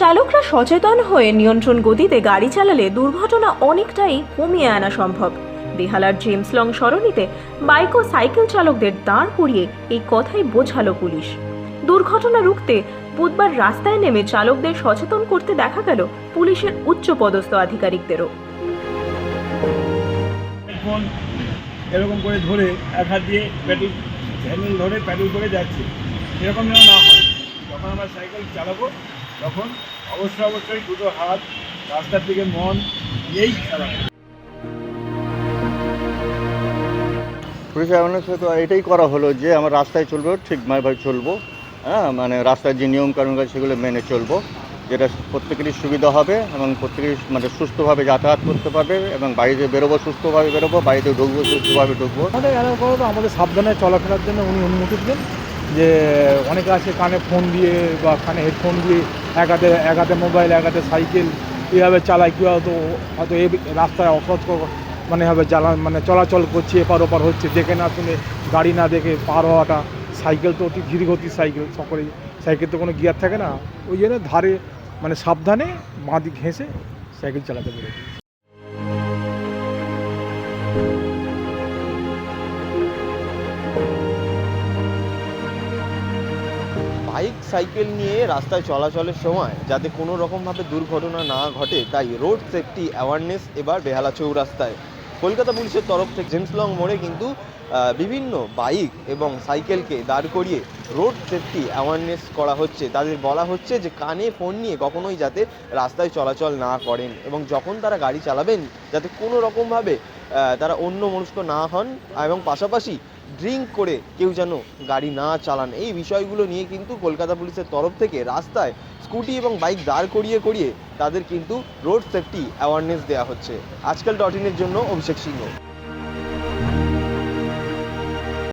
চালকরা সচেতন হয়ে নিয়ন্ত্রণ গতিতে গাড়ি চালালে দুর্ঘটনা অনেকটাই কমিয়ে আনা সম্ভব। বেহালার জেমস লং সরণিতে বাইক ও সাইকেল চালকদের দাঁড় করিয়ে এই কথাই বোঝালো পুলিশ। দুর্ঘটনা রুখতে বুধবার রাস্তায় নেমে চালকদের সচেতন করতে দেখা গেল পুলিশের উচ্চ পদস্থ আধিকারিকদেরও এরকম করে ধরে এক হাত দিয়ে প্যাডেল হ্যান্ডেল ধরে প্যাডেল করে যাচ্ছে। এরকম যেন না হয়, যখন আমরা সাইকেল চালাবো তখন অবশ্যই অবশ্যই দুটো হাত রাস্তার দিকে মন দিয়েই চালাবো পুলিশ অ্যাওয়ারনেসে তো এটাই করা হলো যে আমার রাস্তায় চলবো ঠিকভাবে চলবো হ্যাঁ মানে রাস্তার যে নিয়ম কানুন আছে সেগুলো মেনে চলবো যেটা প্রত্যেকেরই সুবিধা হবে এবং প্রত্যেকেরই মানে সুস্থভাবে যাতায়াত করতে পারবে এবং বাড়িতে বেরোবো সুস্থভাবে বেরোবো বাড়িতে ঢুকবো সুস্থভাবে ঢুকবো। আমাদের আমাদের সাবধানে চলাফেরার জন্য উনি অনুমতি দিলেন। যে অনেকে আছে কানে ফোন দিয়ে বা কানে হেডফোন দিয়ে এক হাতে এক হাতে মোবাইল এক হাতে সাইকেল এইভাবে চালায় কেউ হয়তো হয়তো এই রাস্তায় অসৎ মানে হবে জ্বালা মানে চলাচল করছে, এপার ওপার হচ্ছে, দেখে না শুনে, গাড়ি না দেখে পার হওয়াটা সাইকেল তো অতি ধীরগতির সাইকেল সকলেই। সাইকেল তো কোনো গিয়ার থাকে না, ওই জন্য ধারে মানে সাবধানে বাঁ দিক ঘেঁষে সাইকেল চালাতে পারে। বাইক, সাইকেল নিয়ে রাস্তায় চলাচলের সময় যাতে কোনো রকমভাবে দুর্ঘটনা না ঘটে, তাই রোড সেফটি অ্যাওয়ারনেস এবার বেহালা চৌরাস্তায় কলকাতা পুলিশের তরফ থেকে জেমস লং মোড়ে কিন্তু বিভিন্ন বাইক এবং সাইকেলকে দাঁড় করিয়ে রোড সেফটি অ্যাওয়ারনেস করা হচ্ছে। তাদের বলা হচ্ছে যে, কানে ফোন নিয়ে কখনোই যাতে রাস্তায় চলাচল না করেন এবং যখন তারা গাড়ি চালাবেন, যাতে কোনো রকমভাবে তারা অন্য মনস্ক না হন এবং পাশাপাশি ড্রিঙ্ক করে কেউ যেন গাড়ি না চালান। এই বিষয়গুলো নিয়ে কিন্তু কলকাতা পুলিশের তরফ থেকে রাস্তায় স্কুটি এবং বাইক দাঁড় করিয়ে করিয়ে তাদের কিন্তু রোড সেফটি অ্যাওয়ারনেস দেওয়া হচ্ছে। আজকাল ডট ইনের জন্য অভিষেক সিংহ।